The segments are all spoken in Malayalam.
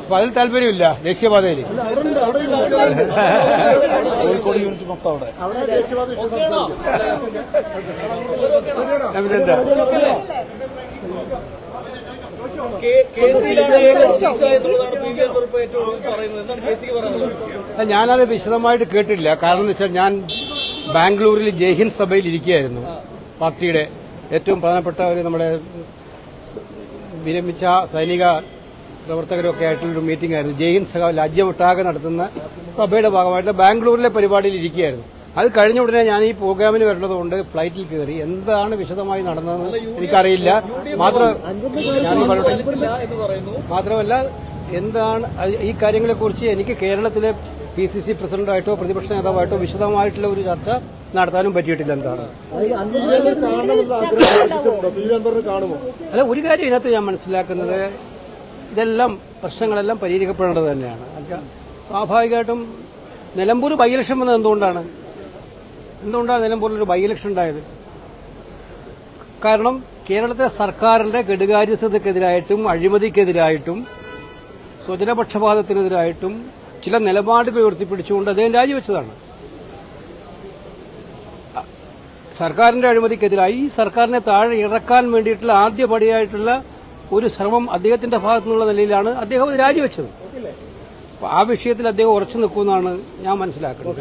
അപ്പൊ അതിൽ താല്പര്യമില്ല ദേശീയപാതയിൽ കോഴിക്കോട് യൂണിറ്റ് മൊത്തം അവിടെ. പിന്നെന്താ? ഞാനത് വിശദമായിട്ട് കേട്ടില്ല കാരണം എന്ന് വെച്ചാൽ ഞാൻ ബാംഗ്ലൂരിൽ ജയ്ഹിന്ദ് സഭയിൽ ഇരിക്കുകയായിരുന്നു. പാർട്ടിയുടെ ഏറ്റവും പ്രധാനപ്പെട്ട ഒരു നമ്മുടെ വിരമിച്ച സൈനിക പ്രവർത്തകരൊക്കെ ആയിട്ടുള്ളൊരു മീറ്റിംഗ് ആയിരുന്നു. ജയ്ഹിന്ദ് സഭ രാജ്യമൊട്ടാകെ നടത്തുന്ന സഭയുടെ ഭാഗമായിട്ട് ബാംഗ്ലൂരിലെ പരിപാടിയിൽ ഇരിക്കുകയായിരുന്നു. അത് കഴിഞ്ഞ ഉടനെ ഞാൻ ഈ പ്രോഗ്രാമിന് വരേണ്ടതുകൊണ്ട് ഫ്ലൈറ്റിൽ കയറി. എന്താണ് വിശദമായി നടന്നതെന്ന് എനിക്കറിയില്ല. മാത്രം മാത്രമല്ല എന്താണ് ഈ കാര്യങ്ങളെക്കുറിച്ച് എനിക്ക് കേരളത്തിലെ പി സി സി പ്രസിഡന്റായിട്ടോ പ്രതിപക്ഷ നേതാവായിട്ടോ വിശദമായിട്ടുള്ള ഒരു ചർച്ച നടത്താനും പറ്റിയിട്ടില്ല എന്താണ്? അല്ല ഒരു കാര്യം ഇതിനകത്ത് ഞാൻ മനസ്സിലാക്കുന്നത് ഇതെല്ലാം പ്രശ്നങ്ങളെല്ലാം പരിഹരിക്കപ്പെടേണ്ടത് തന്നെയാണ്. സ്വാഭാവികമായിട്ടും നിലമ്പൂർ ബൈ ഇലക്ഷൻ വന്നത് എന്തുകൊണ്ടാണ്? എന്തുകൊണ്ടാണ് നിലമ്പൂരിൽ ഒരു ബൈ ഇലക്ഷൻ ഉണ്ടായത്? കാരണം കേരളത്തിലെ സർക്കാരിന്റെ കെടുകാര്യസ്ഥതയ്ക്കെതിരായിട്ടും അഴിമതിക്കെതിരായിട്ടും സ്വജനപക്ഷപാതത്തിനെതിരായിട്ടും ചില നിലപാടുകൾ ഉയർത്തിപ്പിടിച്ചുകൊണ്ട് അദ്ദേഹം രാജിവെച്ചതാണ്. സർക്കാരിന്റെ അഴിമതിക്കെതിരായി ഈ സർക്കാരിനെ താഴെ ഇറക്കാൻ വേണ്ടിയിട്ടുള്ള ആദ്യ പടിയായിട്ടുള്ള ഒരു ശ്രമം അദ്ദേഹത്തിന്റെ ഭാഗത്തു നിന്നുള്ള നിലയിലാണ് അദ്ദേഹം അത് രാജിവെച്ചത്. ആ വിഷയത്തിൽ അദ്ദേഹം ഉറച്ചു നിൽക്കുമെന്നാണ് ഞാൻ മനസ്സിലാക്കുന്നത്.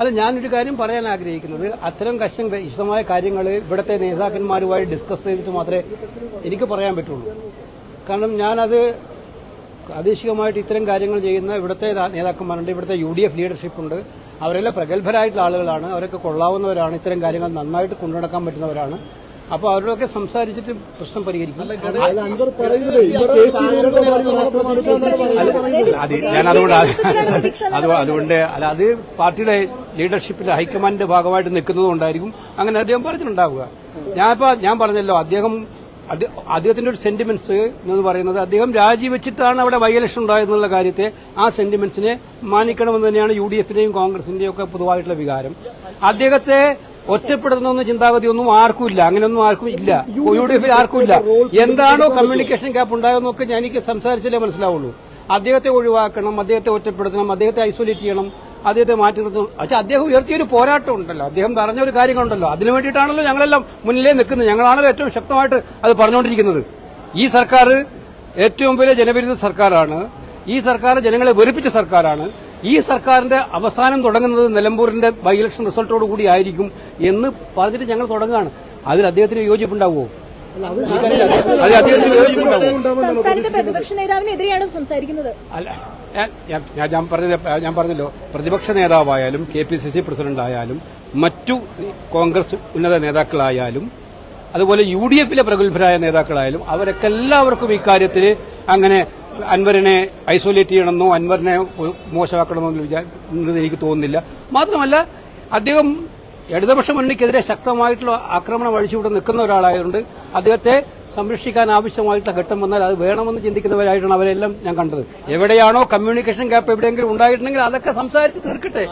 അല്ല ഞാനൊരു കാര്യം പറയാൻ ആഗ്രഹിക്കുന്നത്. അത്തരം കശം വിശദമായ കാര്യങ്ങൾ ഇവിടുത്തെ നേതാക്കന്മാരുമായി ഡിസ്കസ് ചെയ്തിട്ട് മാത്രമേ എനിക്ക് പറയാൻ പറ്റുള്ളൂ. കാരണം ഞാനത് പ്രാദേശികമായിട്ട് ഇത്തരം കാര്യങ്ങൾ ചെയ്യുന്ന ഇവിടുത്തെ നേതാക്കന്മാരുണ്ട് ഇവിടുത്തെ യു ഡി എഫ് ലീഡർഷിപ്പ് ഉണ്ട്. അവരെല്ലാം പ്രഗത്ഭരായിട്ടുള്ള ആളുകളാണ്. അവരൊക്കെ കൊള്ളാവുന്നവരാണ്. ഇത്തരം കാര്യങ്ങൾ നന്നായിട്ട് കൊണ്ടുനടക്കാൻ പറ്റുന്നവരാണ്. അപ്പൊ അവരോടൊക്കെ സംസാരിച്ചിട്ട് പ്രശ്നം പരിഹരിക്കും. ഞാൻ അതുകൊണ്ട് അത് അത് അതുകൊണ്ട് അല്ല അത് പാർട്ടിയുടെ ലീഡർഷിപ്പിൽ ഹൈക്കമാൻഡിന്റെ ഭാഗമായിട്ട് നിൽക്കുന്നത് കൊണ്ടായിരിക്കും അങ്ങനെ അദ്ദേഹം പറഞ്ഞിട്ടുണ്ടാവുക. ഞാനിപ്പോ ഞാൻ പറഞ്ഞല്ലോ അദ്ദേഹം അദ്ദേഹത്തിന്റെ ഒരു സെന്റിമെന്റ്സ് എന്ന് പറയുന്നത് അദ്ദേഹം രാജിവെച്ചിട്ടാണ് അവിടെ ബൈ ഇലക്ഷൻ ഉണ്ടായെന്നുള്ള കാര്യത്തെ ആ സെന്റിമെന്റ്സിനെ മാനിക്കണമെന്ന് തന്നെയാണ് യു ഡി എഫിന്റെയും കോൺഗ്രസിന്റെയും ഒക്കെ പൊതുവായിട്ടുള്ള വികാരം. അദ്ദേഹത്തെ ഒറ്റപ്പെടുത്തുന്ന ചിന്താഗതിയൊന്നും ആർക്കും ഇല്ല അങ്ങനെയൊന്നും ആർക്കും ഇല്ല. യു ഡി എഫിൽ ആർക്കും ഇല്ല എന്താണോ കമ്മ്യൂണിക്കേഷൻ ഗ്യാപ്പ് ഉണ്ടായതെന്നൊക്കെ ഞാൻ എനിക്ക് സംസാരിച്ചാലേ മനസ്സിലാവുള്ളൂ. അദ്ദേഹത്തെ ഒഴിവാക്കണം അദ്ദേഹത്തെ ഒറ്റപ്പെടുത്തണം അദ്ദേഹത്തെ ഐസൊലേറ്റ് ചെയ്യണം അദ്ദേഹത്തെ മാറ്റി നിർത്തും പക്ഷെ അദ്ദേഹം ഉയർത്തിയൊരു പോരാട്ടം ഉണ്ടല്ലോ. അദ്ദേഹം പറഞ്ഞ ഒരു കാര്യങ്ങളുണ്ടല്ലോ. അതിനു വേണ്ടിയിട്ടാണല്ലോ ഞങ്ങളെല്ലാം മുന്നിലേ നിൽക്കുന്നത്. ഞങ്ങളാണല്ലോ ഏറ്റവും ശക്തമായിട്ട് അത് പറഞ്ഞുകൊണ്ടിരിക്കുന്നത്. ഈ സർക്കാർ ഏറ്റവും വലിയ ജനവിരുദ്ധ സർക്കാരാണ്. ഈ സർക്കാർ ജനങ്ങളെ വെറുപ്പിച്ച സർക്കാരാണ്. ഈ സർക്കാരിന്റെ അവസാനം തുടങ്ങുന്നത് നിലമ്പൂരിന്റെ ബൈ ഇലക്ഷൻ റിസൾട്ടോട് കൂടി ആയിരിക്കും എന്ന് പറഞ്ഞിട്ട് ഞങ്ങൾ തുടങ്ങുകയാണ്. അതിൽ അദ്ദേഹത്തിന് യോജിപ്പുണ്ടാവുമോ? അതിൽ അദ്ദേഹത്തിന് യോജിപ്പുണ്ടാവുമോ? സംസ്ഥാനത്തെ പ്രതിപക്ഷ നേതാവിനെതിരെയാണ് സംസാരിക്കുന്നത്. അല്ല. ഞാൻ- പറഞ്ഞ ഞാൻ പറഞ്ഞല്ലോ. പ്രതിപക്ഷ നേതാവായാലും K P C C president ആയാലും മറ്റു കോൺഗ്രസ് ഉന്നത നേതാക്കളായാലും അതുപോലെ യു ഡി എഫിലെ പ്രഗത്ഭരായ നേതാക്കളായാലും അവരൊക്കെ എല്ലാവർക്കും ഇക്കാര്യത്തിൽ അങ്ങനെ അൻവറിനെ ഐസൊലേറ്റ് ചെയ്യണമെന്നോ അൻവറിനെ മോശമാക്കണമെന്നോ വിചാരിക്കുന്നത് എനിക്ക് തോന്നുന്നില്ല. മാത്രമല്ല അദ്ദേഹം ഇടതുപക്ഷ മുന്നണിക്കെതിരെ ശക്തമായിട്ടുള്ള ആക്രമണം അഴിച്ചുവിടെ നിൽക്കുന്ന ഒരാളായതുകൊണ്ട് അദ്ദേഹത്തെ സംരക്ഷിക്കാൻ ആവശ്യമായിട്ടുള്ള ഘട്ടം വന്നാൽ അത് വേണമെന്ന് ചിന്തിക്കുന്നവരായിട്ടാണ് അവരെല്ലാം ഞാൻ കണ്ടത് എവിടെയാണോ കമ്മ്യൂണിക്കേഷൻ ഗ്യാപ്പ് എവിടെയെങ്കിലും ഉണ്ടായിട്ടുണ്ടെങ്കിൽ അതൊക്കെ സംസാരിച്ച് തീർക്കട്ടെ